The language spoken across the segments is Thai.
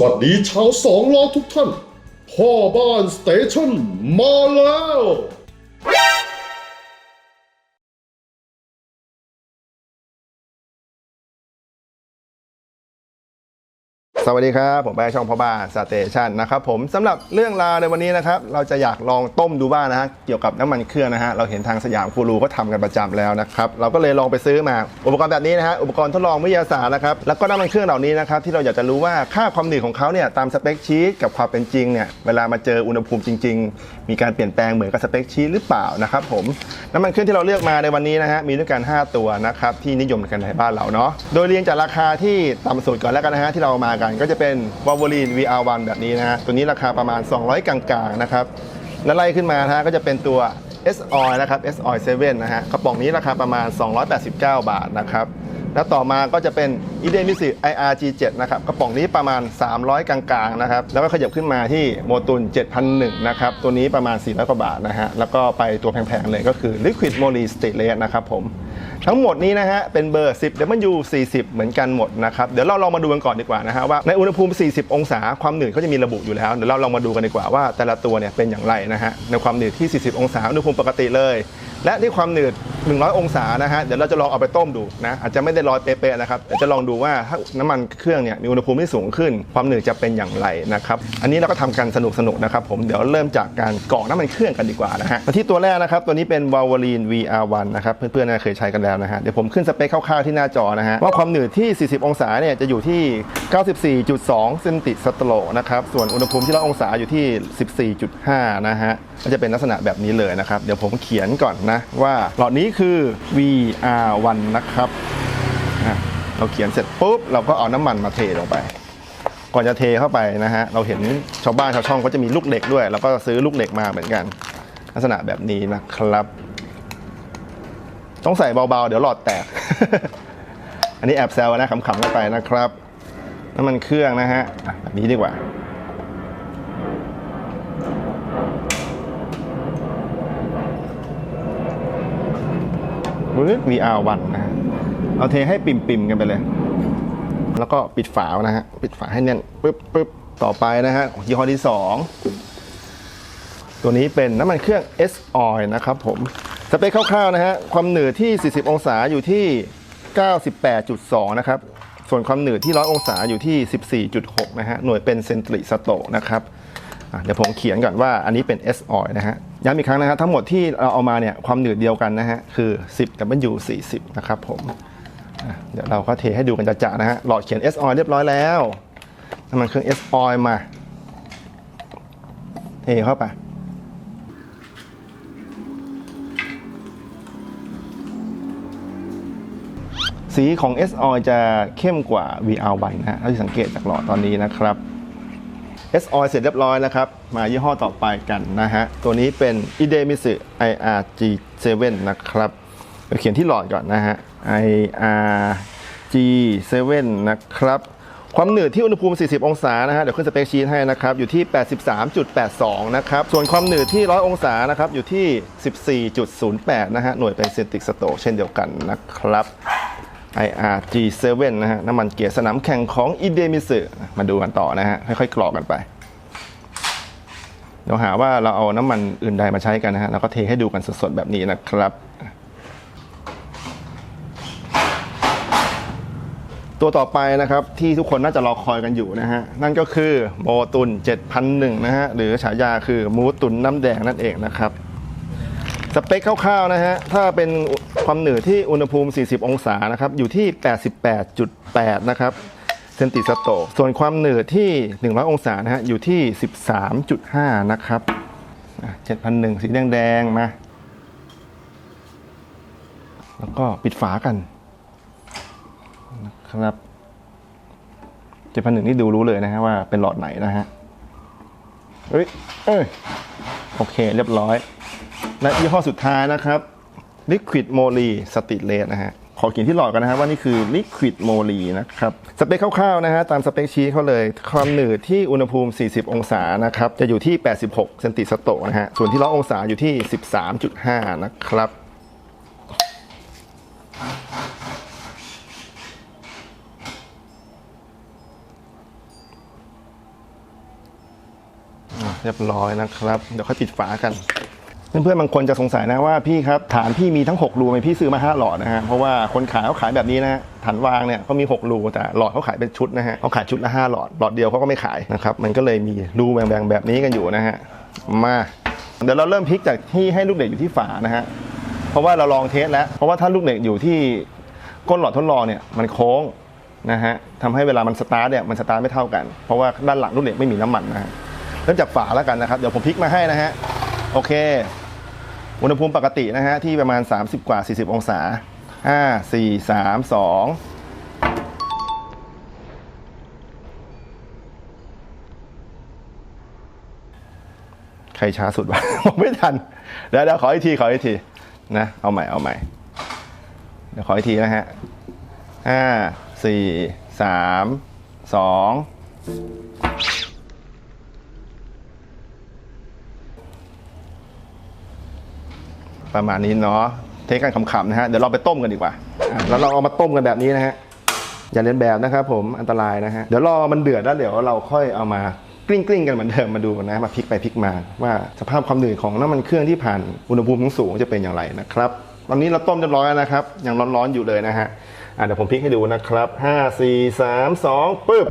วัสดีชาวสองล้อทุกท่าน พ่อบ้านสเตชันมาแล้ว สวัสดีครับผมแบงค์ช่องพ่อบ้านสเตชันนะครับผมสำหรับเรื่องราวในวันนี้นะครับเราจะอยากลองต้มดูบ้างนะฮะเกี่ยวกับน้ำมันเครื่องนะฮะเราเห็นทางสยามกูรูก็ทำกันประจำแล้วนะครับเราก็เลยลองไปซื้อมาอุปกรณ์แบบนี้นะฮะอุปกรณ์ทดลองวิทยาศาสตร์นะครับแล้วก็น้ำมันเครื่องเหล่านี้นะครับที่เราอยากจะรู้ว่าค่าความหนืดของเขาเนี่ยตามสเปคชีตกับความเป็นจริงเนี่ยเวลามาเจออุณหภูมิจริง ๆ มีการเปลี่ยนแปลงเหมือนกับสเปคชีตหรือเปล่านะครับผมน้ำมันเครื่องที่เราเลือกมาในวันนี้นะฮะมีด้วยกัน 5 ตัวนะครับที่นิยมกันในบ้านเราเนาะโดยเรียงจากราคาที่ต่ำสุดก่อนแล้วกันนะฮะที่เรามากันก็จะเป็นวอลโวลีน VR1 แบบนี้นะฮะตัวนี้ราคาประมาณ 200 กลางๆนะครับแล้วไล่ขึ้นมานะฮะก็จะเป็นตัว S Oil นะครับ S Oil 7นะฮะกระป๋องนี้ราคาประมาณ 289 บาทนะครับ แล้วต่อมาก็จะเป็น i d e m i s i IRG7 นะครับกระป๋องนี้ประมาณ 300 กลางๆนะครับแล้วก็ขยับขึ้นมาที่โมตุน7001นะครับตัวนี้ประมาณ400กว่าบาทนะฮะแล้วก็ไปตัวแพงๆเลยก็คือ Liquid Moly Stainless นะครับผมทั้งหมดนี้นะฮะเป็นเบอร์ 10 W 40 เหมือนกันหมดนะครับเดี๋ยวเราลองมาดูกันก่อนดีกว่านะฮะว่าในอุณหภูมิ 40 องศาความหนืดเขาจะมีระบุอยู่แล้วเดี๋ยวเราลองมาดูกันดีกว่าว่าแต่ละตัวเนี่ยเป็นอย่างไรนะฮะในความหนืดที่ 40 องศาอุณหภูมิปกติเลย และที่ความหนืด 100 องศานะฮะเดี๋ยวเราจะลองเอาไปต้มดูนะอาจจะไม่ได้ร้อยเป๊ะๆนะครับเดี๋ยวจะลองดูว่าถ้าน้ำมันเครื่องเนี่ยมีอุณหภูมิที่สูงขึ้น ความหนืดจะเป็นอย่างไรนะครับอันนี้เราก็ทำกันสนุกๆนะครับผมเดี๋ยวเริ่มจากการกรอกน้ำมันเครื่องกันดีกว่านะฮะมาที่ตัวแรกนะครับตัวนี้เป็น v a l v o l i n VR1 นะครับเพื่อนๆน่าเคยใช้กันแล้วนะฮะเดี๋ยวผมขึ้นสเปคคร่าวๆที่หน้าจอนะฮะว่าความหนืดที่ 40 องศาเนี่ยจะอยู่ที่ 94.2เซนติสโตรกนะครับส่วนอุณหภูมิที่100องศาอยู่ที่ 14.5 นะฮะก็จะเป็นลักษณะแบบนี้เลยนะครับเดี๋ยวผมเขียนก่อนนะว่าหลอดนี้คือ VR1 นะครับ เราเขียนเสร็จปุ๊บ เราก็เอาน้ำมันมาเทลงไป ก่อนจะเทเข้าไปนะฮะ เราเห็นชาวบ้านชาวช่องก็จะมีลูกเหล็กด้วยแล้วก็ซื้อลูกเหล็กมาเหมือนกัน ลักษณะแบบนี้นะครับ ต้องใส่เบาๆ เดี๋ยวหลอดแตก อันนี้แอบแซวนะขำๆกันไปนะครับน้ำมันเครื่องนะฮะแบบนี้ดีกว่า บริษ VR1 นะฮะเอาเทให้ปิ่มๆกันไปเลย แล้วก็ปิดฝานะฮะปิดฝาให้แน่นปึ๊บปึ๊บต่อไปนะฮะยี่ห้อที่ 2 ตัวนี้เป็นน้ำมันเครื่อง S Oil นะครับผมสเปคคร่าวๆนะฮะความหนืดที่ 40 องศาอยู่ที่ 98.2 นะครับ ส่วนความหนืดที่ 100 องศาอยู่ที่ 14.6 นะฮะหน่วยเป็นเซนติสโตนะครับเดี๋ยวผมเขียนก่อนว่าอันนี้เป็น S Oil นะฮะ ย้ำอีกครั้งนะฮะทั้งหมดที่เราเอามาเนี่ยความหนืดเดียวกันนะฮะคือ 10 W 40 นะครับผมเดี๋ยวเราก็เทให้ดูกันจะๆนะฮะหลอดเขียน S oil เรียบร้อยแล้วน้ำมันเครื่อง S oil มาเทเข้าไปสีของ S oil จะเข้มกว่า VR1 นะฮะเท่าที่สังเกตจากหลอดตอนนี้นะครับ S oil เสร็จเรียบร้ ir นะครับ มายี่ห้อต่อไปกันนะฮะ ตัวนี้เป็น i d e m i s IRG7 นะครับเดี๋ยวเขียนที่หลอดก่อนนะฮะ IRG7 นะครับ ความหนืดที่อุณหภูมิ 40 องศานะฮะ เดี๋ยวขึ้นสเปคชีตให้นะครับ อยู่ที่ 83.82 นะครับ ส่วนความหนืดที่ 100 องศานะครับ อยู่ที่ 14.08 นะฮะ หน่วยเป็นเซนติสโตเช่นเดียวกันนะครับ IRG7 นะฮะ น้ำมันเกียร์สนามแข่งของ i d e m i s มาดูกันต่อนะฮะ ค่อยๆกรอกกันไป เดี๋ยวหาว่าเราเอาน้ำมันอื่นใดมาใช้กันนะฮะเราก็เทให้ดูกันสดๆแบบนี้นะครับ ตัวต่อไปนะครับที่ทุกคนน่าจะรอคอยกันอยู่นะฮะ นั่นก็คือโมตุน 7001 นะฮะ หรือฉายาคือมูตุนน้ำแดงนั่นเองนะครับ สเปคคร่าวๆนะฮะ ถ้าเป็น ความหนืดที่อุณหภูมิ 40 องศานะครับอยู่ที่ 88.8 นะครับเซนติสโตกส่วนความหนืดที่ 100 องศานะฮะอยู่ที่ 13.5 นะครับ7,001 สีแดงๆมา แล้วก็ปิดฝากันนะครับ7,001 นี่ดูรู้เลยนะฮะว่าเป็นหลอดไหนนะฮะเฮ้ยเอ้ยโอเคเรียบร้อย และยี่ห้อสุดท้ายนะครับ Liquid Moly Stainless นะฮะขอเขียนที่หลอดกันนะฮะว่านี่คือ Liquid Moly นะครับ สเปคคร่าวๆนะฮะตามสเปคชี้เขาเลย ความหนืดที่อุณหภูมิ 40 องศานะครับ จะอยู่ที่ 86 เซนติสโตรกนะฮะ ส่วนที่ร้อยองศาอยู่ที่ 13.5 นะครับเรียบร้อยนะครับ เดี๋ยวค่อยปิดฝากัน เพื่อนๆบางคนจะสงสัยนะว่าพี่ครับฐานพี่มีทั้ง6รูไหมพี่ซื้อมา5หลอดนะฮะเพราะว่าคนขายเขาขายแบบนี้นะฮะฐานวางเนี่ยเขามี6รูแต่หลอดเขาขายเป็นชุดนะฮะเขาขายชุดละ5หลอดหลอดเดียวเขาก็ไม่ขายนะครับมันก็เลยมีรูแบ่งๆแบบนี้กันอยู่นะฮะมาเดี๋ยวเราเริ่มพลิกจากที่ให้ลูกเด็กอยู่ที่ฝานะฮะเพราะว่าเราลองเทสแล้วเพราะว่าถ้าลูกเด็กอยู่ที่ก้นหลอดทดลองเนี่ยมันโค้งนะฮะทำให้เวลามันสตาร์ทเนี่ยมันสตาร์ทไม่เท่ากัน เพราะว่าด้านหลังลูกเด็กไม่มีน้ำมันนะฮะเริ่มจากฝาแล้วกันนะครับเดี๋ยวผมพลิกมาให้นะฮะโอเค อุณหภูมิปกตินะฮะที่ประมาณ 30 กว่า 40 องศา 5 4 3 2ใครช้าสุดวะผมไม่ทันเดี๋ยวเดี๋ยวขออีกทีขออีกทีนะเอาใหม่เอาใหม่เดี๋ยวขออีกทีนะฮะห้าสี่สามสอง ประมาณนี้เนาะเทคกันขำๆนะฮะเดี๋ยวเราไปต้มกันดีกว่าอะแล้วเราเอามาต้มกันแบบนี้นะฮะอย่าเลียนแบบนะครับผมอันตรายนะฮะเดี๋ยวรอมันเดือดแล้วเดี๋ยวเราค่อยเอามากลิ้งกลิ้งๆกันเหมือนเดิมมาดูกันนะมาพลิกไปพลิกมา ว่าสภาพความหนืดของน้ำมันเครื่องที่ผ่านอุณหภูมิสูงๆจะเป็นอย่างไรนะครับตอนนี้เราต้มเรียบร้อยแล้วนะครับยังร้อนๆอยู่เลยนะฮะอะเดี๋ยวผมพลิกให้ดูนะครับห้าสี่สามสองปึ๊บ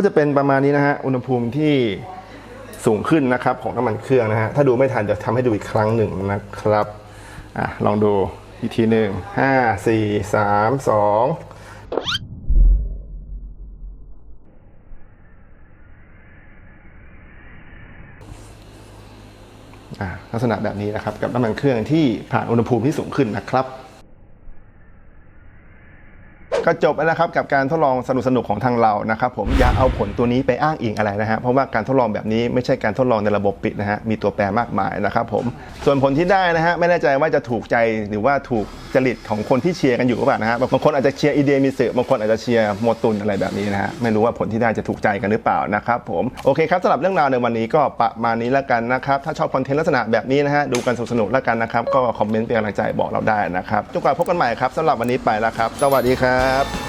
ก็จะเป็นประมาณนี้นะฮะอุณหภูมิที่สูงขึ้นนะครับของน้ำมันเครื่องนะฮะถ้าดูไม่ทันจะทำให้ดูอีกครั้งหนึ่งนะครับอะลองดูอีกทีหนึ่งห้าสี่สามสองลักษณะแบบนี้นะครับกับน้ำมันเครื่องที่ผ่านอุณหภูมิที่สูงขึ้นนะครับ ก็จบแล้วนะครับกับการทดลองสนุกสนุกๆของทางเรานะครับผมอย่าเอาผลตัวนี้ไปอ้างอิงอะไรนะฮะเพราะว่าการทดลองแบบนี้ไม่ใช่การทดลองในระบบปิดนะฮะมีตัวแปรมากมายนะครับผมส่วนผลที่ได้นะฮะไม่แน่ใจว่าจะถูกใจหรือว่าถูกจริตของคนที่เชียร์กันอยู่หรือเปล่านะฮะบางคนอาจจะเชียร์อีเดียมิสึบางคนอาจจะเชียร์โมตุนอะไรแบบนี้นะฮะไม่รู้ว่าผลที่ได้จะถูกใจกันหรือเปล่านะครับผมโอเคครับสำหรับเรื่องราวในวันนี้ก็ประมาณนี้แล้วกันนะครับถ้าชอบคอนเทนต์ลักษณะแบบนี้นะฮะดูกันสนุกๆแล้วกันนะครับก็คอมเมนต์เป็นกำลังใจบอกเราได้นะครับจนกว่าพบกันใหม่ครับสำหรับวันนี้ไปแล้วครับ สวัสดีครับ